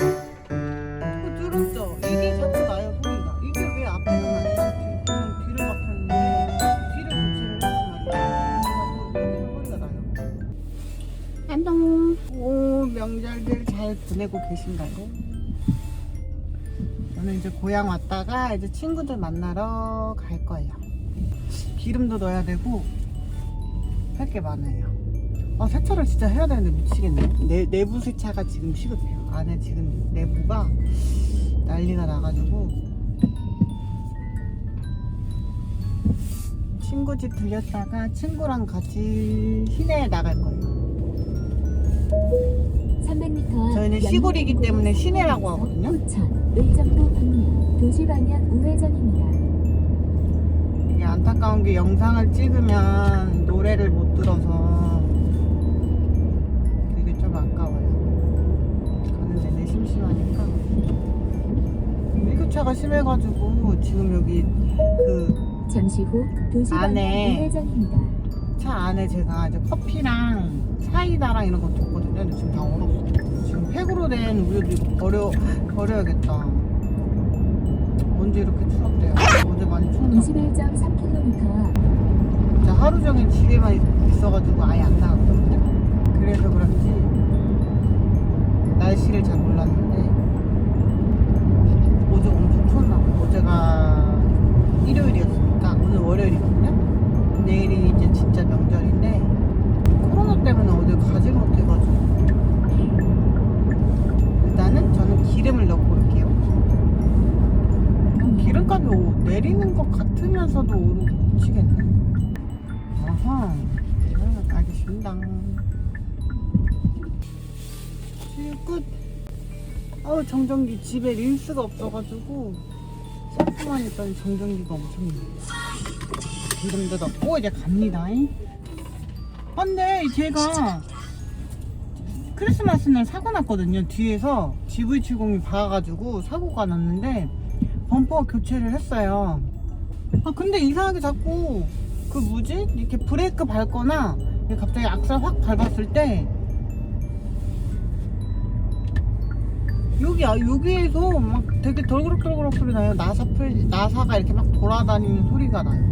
어, 들었죠? 이게 자꾸 나요 소리가. 이게 왜 앞에서 나지? 난 뒤- 그냥 뒤를 막혔는데 뒤를 교체를 했단. 근데 자꾸 여기서 소리가 나요. 안녕. 오 명절들 잘 보내고 계신가요? 저는 이제 고향 왔다가 이제 친구들 만나러 갈 거예요. 기름도 넣어야 되고 할 게 많아요. 아 세차를 진짜 해야 되는데 미치겠네. 내 내부 세차가 지금 시급해요. 안에 지금 내부가 난리가 나가지고 친구 집 들렸다가 친구랑 같이 시내에 나갈 거예요. 300m 저희는 시골이기 때문에 시내라고 하거든요. 후천 의정부 방면 2시 방향 우회전입니다. 이게 안타까운 게 영상을 찍으면 노래를 못 들어서 되게 좀 아까워요. 가는 내내 심심하니까. 일교차가 심해가지고 지금 여기 그차 잠시 후 2시 방향 안에 우회전입니다. 안에 제가 이제 커피랑 사이다랑 이런 거 뒀거든요. 근데 지금 다 얼었어. 팩으로 된 우유도 버려, 버려야겠다. 언제 이렇게 추웠대요? 어제 많이 추웠나? 봐. 21.3km 진짜 하루 종일 집에만 있- 있어가지고 아예 안 나갔거든요. 그래서 그런지 날씨를 잘 몰랐는데 어제 엄청 추웠나 봐요. 어제가 기름을 넣고 올게요. 기름값이 오- 내리는 것 같으면서도 오르고 미치겠네. 아하, 아, 알겠습니다. 끝. 아우 정전기 집에 린스가 없어가지고 샴푸만 했더니 정전기가 엄청나. 기름도 넣고 이제 갑니다. 아, 근데 제가 크리스마스 날 사고 났거든요. 뒤에서 GV70이 박아가지고 사고가 났는데 범퍼 교체를 했어요. 아 근데 이상하게 자꾸 그 뭐지? 이렇게 브레이크 밟거나 갑자기 악셀 확 밟았을 때 여기 아 여기에서 막 되게 덜그럭덜그럭 소리 나요. 나사 풀 나사가 이렇게 막 돌아다니는 소리가 나요.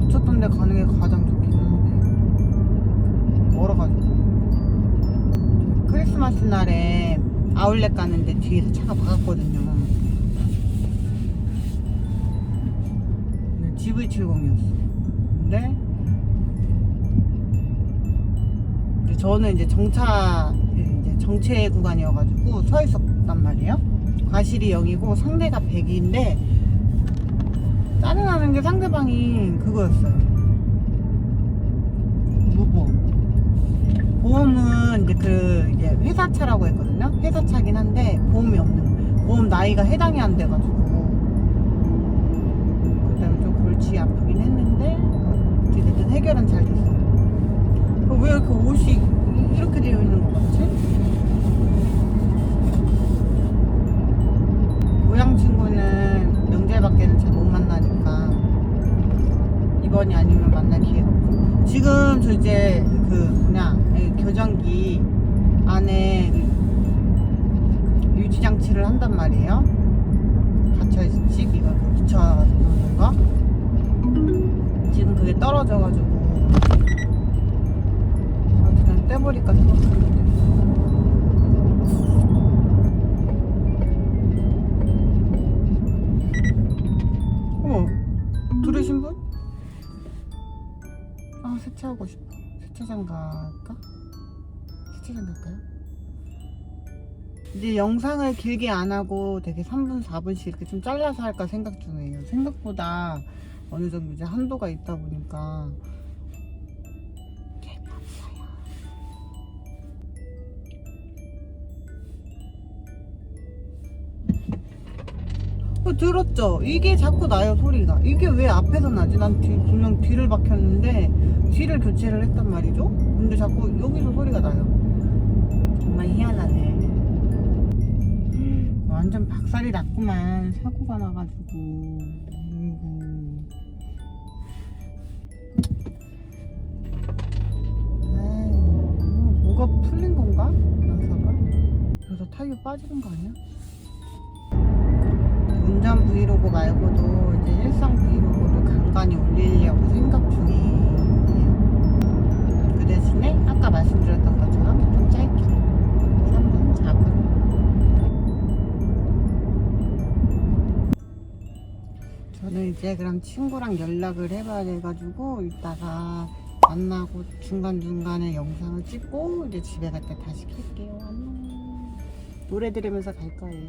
붙였던 데 가는 게 가장 좋긴 한데. 멀어가지고. 크리스마스 날에 아울렛 가는데 뒤에서 차가 박았거든요 GV70이었어. 근데 저는 이제 정차 이제 정체 구간이어가지고 서 있었단 말이에요. 과실이 0이고 상대가 100인데 짜증나는 게 상대방이 그거였어요. 무보험. 보험은 이제 그 이제 회사 차라고 했거든요. 회사 차긴 한데 보험이 없는 보험 나이가 해당이 안 돼가지고 그다음에 좀 골치 아프긴 했는데 어찌됐든 해결은 잘 됐어요. 어, 왜 이렇게 옷이 이- 이렇게 되어 있는 것 같지? 고향 친구는 명절밖에는 잘 못 만나니까 이번이 아니면 만날 기회가 없고 지금 저 이제 그 교정기 안에 유지 장치를 한단 말이에요. 갇혀있지 이거 붙여 놓는 거 지금 그게 떨어져가지고 아, 그냥 떼버릴까 생각했는데 어머 들으신 분? 아 세차하고 싶어 세차장 갈까? 세차장 갈까요? 이제 영상을 길게 안 하고 되게 3분, 4분씩 이렇게 좀 잘라서 할까 생각 중이에요. 생각보다 어느 정도 이제 한도가 있다 보니까. 어, 들었죠? 이게 자꾸 나요 소리가. 이게 왜 앞에서 나지? 난 뒤, 분명 뒤를 박혔는데 뒤를 교체를 했단 말이죠. 근데 자꾸 여기서 소리가 나요. 정말 희한하네. 와 완전 박살이 났구만 사고가 나가지고 뭐가 풀린 건가? 나사가? 그래서 타이어 빠지는 거 아니야? 운전 브이로그 말고도 이제 일상 브이로그를 간간히 올리려고 생각 그 대신에 아까 말씀드렸던 것처럼 좀 짧게 3분, 4분 저는 이제 그럼 친구랑 연락을 해봐야 돼가지고 이따가 만나고 중간중간에 영상을 찍고 이제 집에 갈 때 다시 킬게요. 안녕. 노래 들으면서 갈 거예요.